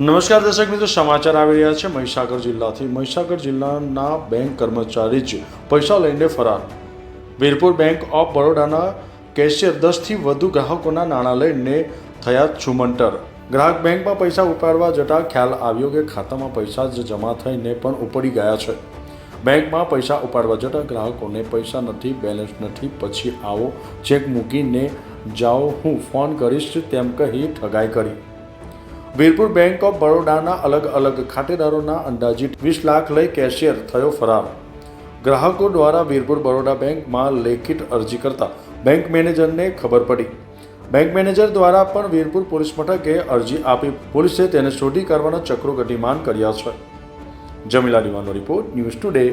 નમસ્કાર દર્શક મિત્રો, સમાચાર આવી રહ્યા છે મહીસાગર જિલ્લાથી. મહીસાગર જિલ્લાના બેંક કર્મચારી જ પૈસા લઈને ફરાર. વીરપુર બેંક ઓફ બરોડાના કેશિયર દસથી વધુ ગ્રાહકોના નાણાં લઈને થયા છુમંટર ગ્રાહક બેંકમાં પૈસા ઉપાડવા જતાં ખ્યાલ આવ્યો કે ખાતામાં પૈસા જ જમા થઈને પણ ઉપડી ગયા છે. બેંકમાં પૈસા ઉપાડવા જતાં ગ્રાહકોને પૈસા નથી, બેલેન્સ નથી, પછી આવો ચેક મૂકીને જાઓ, હું ફોન કરીશ તેમ કહી ઠગાઈ કરી. વીરપુર બેંક ઓફ બરોડાના અલગ અલગ ખાતેદારોના અંદાજિત વીસ લાખ લઈ કેશિયર થયો ફરાર. ગ્રાહકો દ્વારા વીરપુર બરોડા બેંકમાં લેખિત અરજી કરતા બેંક મેનેજરને ખબર પડી. બેંક મેનેજર દ્વારા પણ વીરપુર પોલીસ મથકે અરજી આપી પોલીસે તેને શોધી કાઢવાના ચક્રો ગતિમાન કર્યા છે. જમીલા દીવાનો રિપોર્ટ ન્યૂઝ ટુડે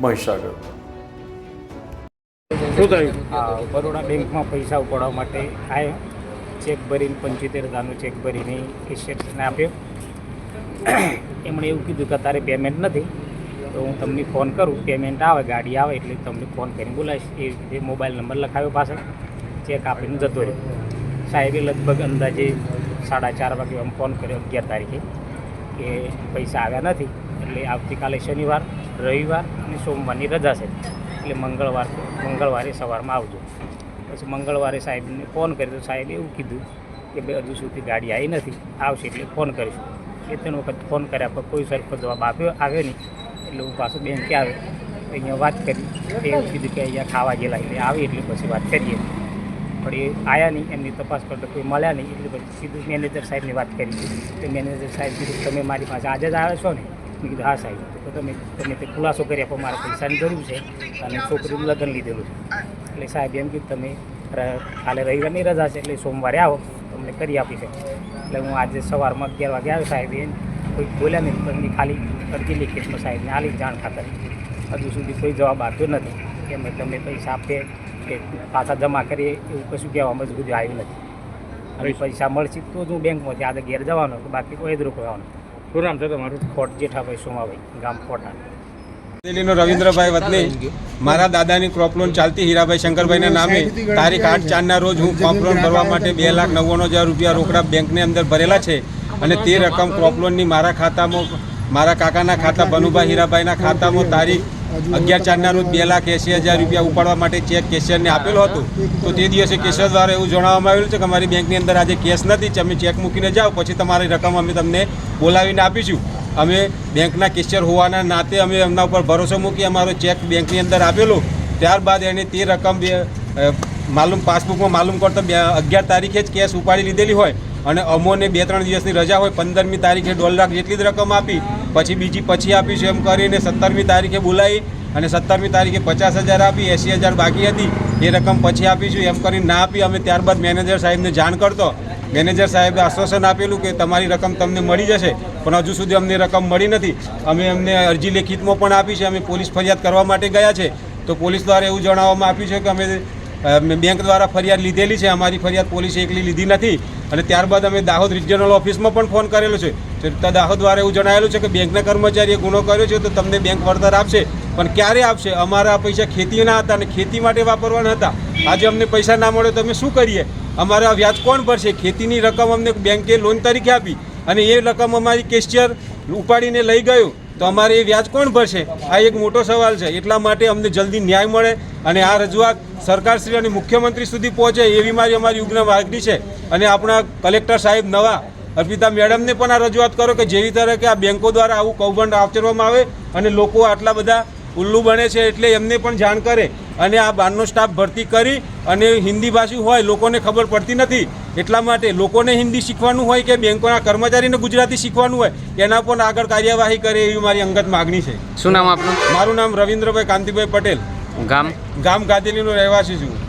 મહીસાગર. શું થયું? બરોડા બેંકમાં પૈસા ઉપાડવા માટે આવ્યો ચેક ભરીને, પંચોતેર હજારનો ચેક ભરીને એ કેશિયરને આપ્યો. એમણે એવું કીધું કે તારે પેમેન્ટ નથી, તો હું તમને ફોન કરું. પેમેન્ટ આવે, ગાડી આવે એટલે તમને ફોન કરીને બોલાવીશ. એ રીતે મોબાઈલ નંબર લખાવ્યો પાછળ. ચેક આપીને જતો રહ્યો. સાહેબે લગભગ અંદાજે સાડા ચાર વાગે આમ ફોન કર્યો અગિયાર તારીખે કે પૈસા આવ્યા નથી. એટલે આવતીકાલે શનિવાર, રવિવાર અને સોમવારની રજા છે. એટલે મંગળવાર, મંગળવારે સવારમાં આવજો. પછી મંગળવારે સાહેબને ફોન કર્યો તો સાહેબે એવું કીધું કે બે હજુ સુધી ગાડી આવી નથી, આવશે એટલે ફોન કરીશું. બે ત્રણ વખત ફોન કર્યા પણ કોઈ સરખો જવાબ આપ્યો, આવ્યો નહીં. એટલે હું પાછું બેંકે આવ્યો. અહીંયા વાત કરી એવું કીધું કે અહીંયા ખાવા ગયેલા એટલે આવી, એટલે પછી વાત કરીએ. પણ એ આવ્યા નહીં, એમની તપાસ કરતો કોઈ મળ્યા નહીં, એટલે પછી સીધું મેનેજર સાહેબની વાત કરી. તો મેનેજર સાહેબ કીધું, તમે મારી પાસે આજે જ આવ્યા છો ને? મેં કીધું, હા, સાહેબ. તો તમે તમે તે ખુલાસો કરી આપો મારા પૈસાની જરૂર છે. અને છોકરીનું લગ્ન લીધેલું છે. એટલે સાહેબ એમ કીધું તમે કાલે રવિવારની રજા છે એટલે સોમવારે આવો તમને કરી આપી છે. એટલે હું આજે સવારમાં અગિયાર વાગે આવ્યો સાહેબ એ કોઈ બોલ્યા નહીં તમને ખાલી અરજી લીખિતમાં સાહેબને આલી જાણ ખાતર. હજુ સુધી કોઈ જવાબ આપ્યો નથી કે અમે તમે પૈસા આપીએ કે પાછા જમા કરીએ એવું કશું કહેવામાં હજુ સુધી આવ્યું નથી. હવે પૈસા? મળશે તો જ હું બેંકમાંથી આજે ઘેર જવાનો બાકી કોઈ જ રોકવાનો શું નામ છે તમારું? ખોટ જેઠાભાઈ સોમાભાઈ ગામ ખોટા. દિલ્હીનો રવિન્દ્રભાઈ વતની, મારા દાદાની ક્રોપ લોન ચાલતી હીરાભાઈ શંકરભાઈના નામે તારીખ આઠ ચારના રોજ હું ક્રોપ લોન ભરવા માટે બે લાખ નવ્વાણું હજાર રૂપિયા રોકડા બેંકની અંદર ભરેલા છે અને તે રકમ ક્રોપ લોનની મારા ખાતામાં, મારા કાકાના ખાતા બનુભાઈ હીરાભાઈના ખાતામાં તારીખ અગિયાર ચારના રોજ બે લાખ એંસી હજાર રૂપિયા ઉપાડવા માટે ચેક કેશિયરને આપેલો હતો. તો તે દિવસે કેશિયર દ્વારા એવું જણાવવામાં આવેલું છે કે અમારી બેંકની અંદર આજે કેશ નથી, તમે ચેક મૂકીને જાઓ, પછી તમારી રકમ અમે તમને બોલાવીને આપીશું. અમે બેંકના કેશિયર હોવાના નાતે અમે એમના ઉપર ભરોસો મૂકી અમારો ચેક બેંકની અંદર આપેલો. ત્યારબાદ એને તે રકમ માલુમ પાસબુકમાં માલુમ કરતો બે, અગિયાર તારીખે જ કેશ ઉપાડી લીધેલી હોય અને અમોને બે ત્રણ દિવસની રજા હોય, પંદરમી તારીખે દોઢ લાખ જેટલી જ રકમ આપી, પછી બીજી પછી આપીશું એમ કરીને સત્તરમી તારીખે બોલાવી અને સત્તરમી તારીખે પચાસ હજાર આપી એંસી હજાર બાકી હતી, એ રકમ પછી આપીશું એમ કરીને ના આપી. અમે ત્યારબાદ મેનેજર સાહેબને જાણ કરતો મેનેજર સાહેબે આશ્વાસન આપેલું કે તમારી રકમ તમને મળી જશે, પણ હજુ સુધી અમને રકમ મળી નથી. અમે અમને અરજી લેખિતમાં પણ આપી છે, અમે પોલીસ ફરિયાદ કરવા માટે ગયા છે. તો પોલીસ દ્વારા એવું જણાવવામાં આપ્યું છે કે અમે બેંક દ્વારા ફરિયાદ લીધેલી છે, અમારી ફરિયાદ પોલીસે એકલી લીધી નથી. અને ત્યારબાદ અમે દાહોદ રિજનલ ઓફિસમાં પણ ફોન કરેલો છે. દાહોદ દ્વારા એવું જણાવેલું છે કે બેંકના કર્મચારીએ ગુનો કર્યો છે, તો તમને બેંક વળતર આપશે. પણ ક્યારે આપશે અમારા પૈસા ખેતીના હતા અને ખેતી માટે વાપરવાના હતા. આજે અમને પૈસા ના મળે તો અમે શું કરીએ? અમારા વ્યાજ કોણ ભરશે? ખેતીની રકમ અમને બેંકે લોન તરીકે આપી અને એ રકમ અમારી કેશિયર ઉપાડીને લઈ ગયું. તો અમારે એ વ્યાજ કોણ ભરશે? આ એક મોટો સવાલ છે. એટલા માટે અમને જલ્દી ન્યાય મળે અને આ રજૂઆત સરકારશ્રી અને મુખ્યમંત્રી સુધી પહોંચે એવી મારી અમારી ઉગ્ર માગણી છે. અને આપણા કલેક્ટર સાહેબ નવા અર્પિતા મેડમને પણ આ રજૂઆત કરો કે જેવી તરહ કે આ બેંકો દ્વારા આવું કૌભાંડ આચરવામાં આવે અને લોકો આટલા બધા ઉલ્લુ બને છે એટલે એમને પણ જાણ કરે અને આ બહારનો સ્ટાફ ભરતી કરી અને હિન્દી ભાષી હોય લોકોને ખબર પડતી નથી. એટલા માટે લોકોને હિન્દી શીખવાનું હોય કે બેંકોના કર્મચારીને ગુજરાતી શીખવાનું હોય એના પણ આગળ કાર્યવાહી કરે એવી મારી અંગત માગણી છે. શું નામ આપનું? મારું નામ રવિન્દ્રભાઈ કાંતિભાઈ પટેલ. ગામ? ગામ ગાદેલીનો રહેવાસી છું.